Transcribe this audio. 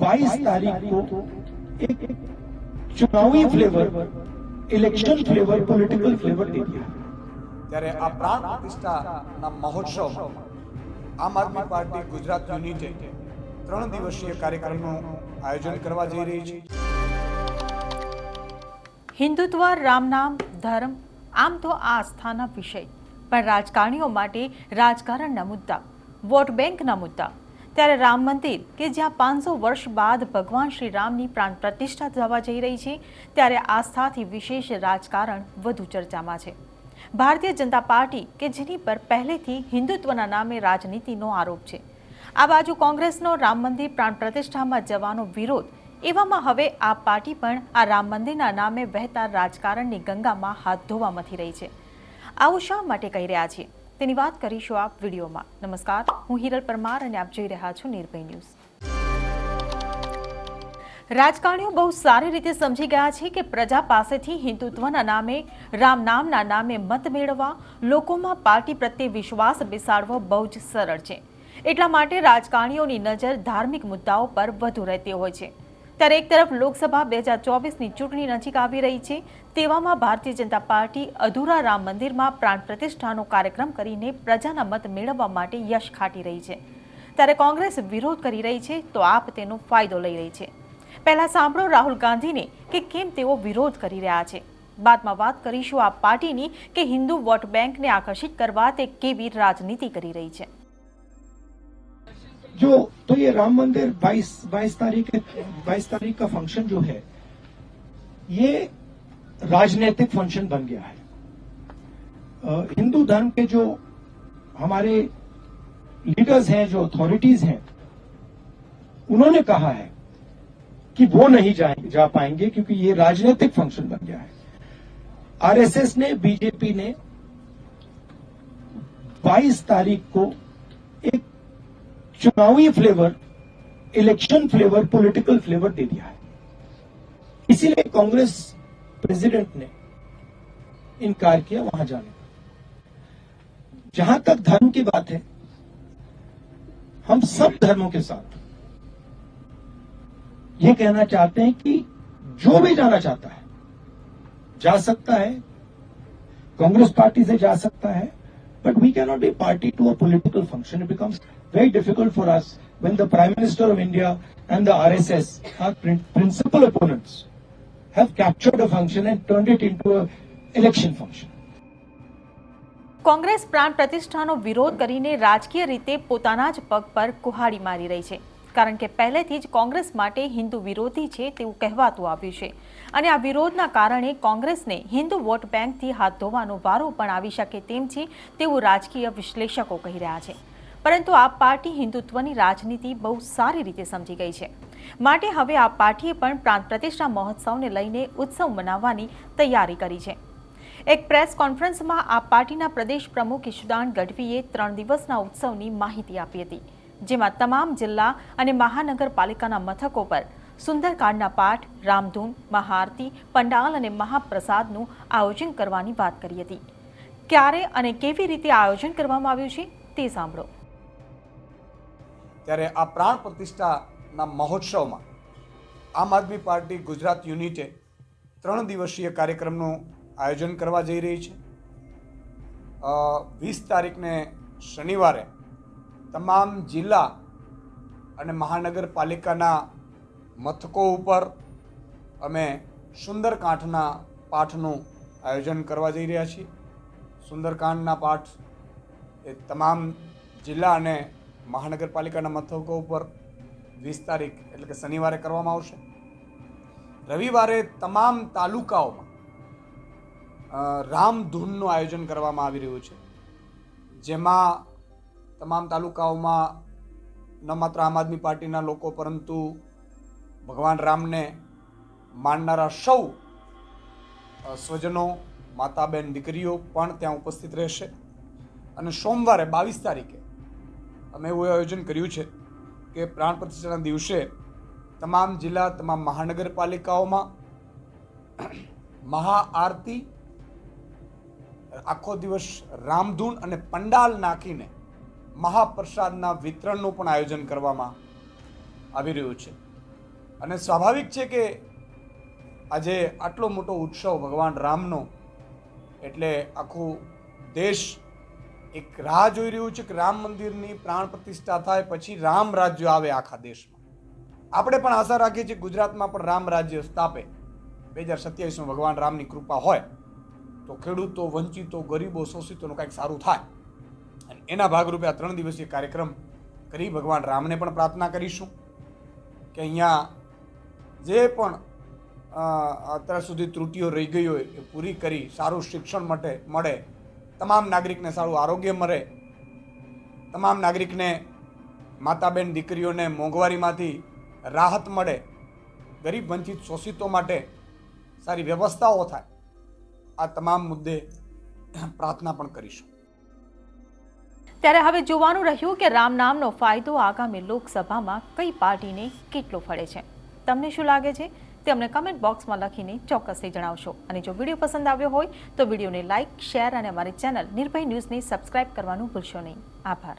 बाईस तारीख को एक चुनावी flavour election flavour political flavour दे दिया ત્યારે આ પ્રાણ પ્રતિષ્ઠાના મહોત્સવમાં આમ આદમી પાર્ટી ગુજરાત યુનિટે ત્રણ દિવસીય કાર્યક્રમનું આયોજન કરવા જઈ રહી છે હિન્દુત્વ રામ નામ ધર્મ આમ તો આ આસ્થાના વિષય પણ રાજકારણીઓ માટે રાજકારણના મુદ્દા વોટ બેંકના મુદ્દા ત્યારે રામ મંદિર, કે જ્યાં પાંચસો વર્ષ બાદ ભગવાન શ્રી રામની પ્રાણ પ્રતિષ્ઠા થવા જઈ રહી છે, ત્યારે આસ્થાથી વિશેષ રાજકારણ વધુ ચર્ચામાં છે. ભારતીય જનતા પાર્ટી, કે જેની પર પહેલેથી હિન્દુત્વના નામે રાજનીતિનો આરોપ છે. આ બાજુ કોંગ્રેસનો રામ મંદિર પ્રાણ પ્રતિષ્ઠામાં જવાનો વિરોધ, એવામાં હવે આ પાર્ટી પણ આ રામ મંદિરના નામે વહેતા રાજકારણની ગંગામાં હાથ ધોવા મથી રહી છે. આવું શા માટે કહી રહ્યા છીએ તેની વાત કરીશું આપ વિડીયોમાં. નમસ્કાર, હું હિરલ પરમાર અને આપ જોઈ રહ્યા છો નિર્ભય ન્યૂઝ. રાજકારણીઓ બહુ સારી રીતે સમજી ગયા છે કે પ્રજા પાસેથી હિન્દુત્વના નામે, રામ નામના નામે મત મેળવવા, લોકોમાં પાર્ટી પ્રત્યે વિશ્વાસ બેસાડવો બહુ જ સરળ છે. એટલા માટે રાજકારણીઓની નજર ધાર્મિક મુદ્દાઓ પર વધુ રહેતી હોય છે. ત્યારે એક તરફ લોકસભા બે હજાર ચોવીસની ચૂંટણી નજીક આવી રહી છે, તેવામાં ભારતીય જનતા પાર્ટી અધૂરા રામ મંદિરમાં પ્રાણ પ્રતિષ્ઠાનો કાર્યક્રમ કરીને પ્રજાના મત મેળવવા માટે યશ ખાટી રહી છે. ત્યારે કોંગ્રેસ વિરોધ કરી રહી છે તો આપ તેનો ફાયદો લઈ રહી છે. પહેલા સાંભળો રાહુલ ગાંધીને કે કેમ તેઓ વિરોધ કરી રહ્યા છે. બાદમાં વાત કરીશું આ પાર્ટીની કે હિન્દુ વોટ બેંકને આકર્ષિત કરવા તે કેવી રાજનીતિ કરી રહી છે. जो तो ये राम मंदिर 22 22 तारीख 22 तारीख का फ़ंक्शन जो है, ये राजनीतिक फ़ंक्शन बन गया है। हिंदू धर्म के जो हमारे लीडर्स हैं, जो अथॉरिटीज हैं, उन्होंने कहा है कि वो नहीं जाए, जा पाएँगे क्योंकि ये राजनीतिक फ़ंक्शन बन गया है। आरएसएस ने बीजेपी ने 22 तारीख को चुनावी flavour election flavour political flavour दे दिया है। इसीलिए कांग्रेस प्रेसिडेंट ने इनकार किया वहाँ जाने का। जहाँ तक धर्म की बात है, हम सब धर्मों के साथ ये कहना चाहते हैं कि जो भी जाना चाहता है, जा सकता है, कांग्रेस पार्टी से जा सकता है but we cannot be party to a political function. It becomes very difficult for us when the Prime Minister of India and the RSS, our prin- principal opponents, have captured a function and turned it into an election function. Congress પ્રાણ પ્રતિષ્ઠાનો વિરોધ કરીને રાજકીય રીતે પોતાના જ પગ પર કુહાડી મારી રહી છે કારણ કે પહેલેથી જ કોંગ્રેસ માટે હિન્દુ વિરોધી છે તેવું કહેવાતું આવ્યું છે. અને આ વિરોધના કારણે કોંગ્રેસને હિન્દુ વોટ બેંકથી હાથ ધોવાનો વારો પણ આવી શકે તેમ છે તેવું રાજકીય વિશ્લેષકો કહી રહ્યા છે. પરંતુ આ પાર્ટી હિન્દુત્વની રાજનીતિ બહુ સારી રીતે સમજી ગઈ છે. માટે હવે આ પાર્ટીએ પણ પ્રાંત પ્રતિષ્ઠા મહોત્સવને લઈને ઉત્સવ મનાવવાની તૈયારી કરી છે. એક પ્રેસ કોન્ફરન્સમાં આ પાર્ટીના પ્રદેશ પ્રમુખ ઈશુદાન ગઢવીએ ત્રણ દિવસના ઉત્સવની માહિતી આપી હતી. જેમાં તમામ જિલ્લા અને મહાનગરપાલિકાના મથકો પર સુંદરકાંડના પાઠ, રામધૂન, મહાઆરતી, પંડાલ અને મહાપ્રસાદનું આયોજન કરવાની વાત કરી હતી. ક્યારે અને કેવી રીતે આયોજન કરવામાં આવ્યું છે તે સાંભળો. ત્યારે આ પ્રાણ પ્રતિષ્ઠાના મહોત્સવમાં આમ આદમી પાર્ટી ગુજરાત યુનિટે ત્રણ દિવસીય કાર્યક્રમનું આયોજન કરવા જઈ રહી છે. વીસ તારીખને શનિવારે તમામ જિલ્લા અને મહાનગરપાલિકાના મથકો ઉપર અમે સુંદરકાંઠના પાઠનું આયોજન કરવા જઈ રહ્યા છીએ. સુંદરકાંડના પાઠ એ તમામ જિલ્લા અને મહાનગરપાલિકાના મથકો ઉપર વીસ તારીખ એટલે કે શનિવારે કરવામાં આવશે. રવિવારે તમામ તાલુકાઓમાં રામધૂનનું આયોજન કરવામાં આવી રહ્યું છે. જેમાં તમામ તાલુકાઓમાં ન માત્ર આમ આદમી પાર્ટીના લોકો, પરંતુ ભગવાન રામને માનનારા સૌ સ્વજનો માતા બેન દીકરીઓ પણ ત્યાં ઉપસ્થિત રહેશે. અને સોમવારે બાવીસ તારીખે અમે એવું આયોજન કર્યું છે કે પ્રાણ પ્રતિષ્ઠાના દિવસે તમામ જિલ્લા, તમામ મહાનગરપાલિકાઓમાં મહાઆરતી આખો દિવસ રામધૂન અને પંડાલ નાખીને મહાપ્રસાદના વિતરણનું પણ આયોજન કરવામાં આવી રહ્યું છે. અને સ્વાભાવિક છે કે આજે આટલો મોટો ઉત્સવ ભગવાન રામનો, એટલે આખું દેશ એક રાહ જોઈ રહ્યું છે કે રામ મંદિરની પ્રાણ પ્રતિષ્ઠા થાય પછી રામ રાજ્ય આવે આખા દેશમાં. આપણે પણ આશા રાખીએ છીએ ગુજરાતમાં પણ રામ રાજ્ય સ્થાપે. બે હજાર સત્યાવીસમાં ભગવાન રામની કૃપા હોય તો ખેડૂતો, વંચિતો, ગરીબો, શોષિતોનું કાંઈક સારું થાય. એના ભાગરૂપે આ ત્રણ દિવસીય કાર્યક્રમ કરી ભગવાન રામને પણ પ્રાર્થના કરીશું કે અહીંયા જે પણ અત્યાર સુધી ત્રુટિઓ રહી ગઈ હોય એ પૂરી કરી સારું શિક્ષણ માટે, મળે. તમામ નાગરિકને સારું આરોગ્ય મળે તમામ નાગરિકને માતાબેન દીકરીઓને મોંઘવારીમાંથી રાહત મળે. ગરીબ વંચિત શોષિતો માટે સારી વ્યવસ્થાઓ થાય. આ તમામ મુદ્દે પ્રાર્થના પણ કરીશું. ત્યારે હવે જોવાનું રહ્યું કે રામ નામનો ફાયદો આગામી લોકસભામાં કઈ પાર્ટીને કેટલો ફળે છે. તમને શું લાગે છે? તે અમને કમેન્ટ બોક્સમાં લખીને ચોક્કસથી જણાવશો. અને જો વીડિયો પસંદ આવ્યો હોય તો વિડીયોને લાઇક શેર અને અમારી ચેનલ નિર્ભય ન્યૂઝને સબસ્ક્રાઇબ કરવાનું ભૂલશો નહીં. આભાર.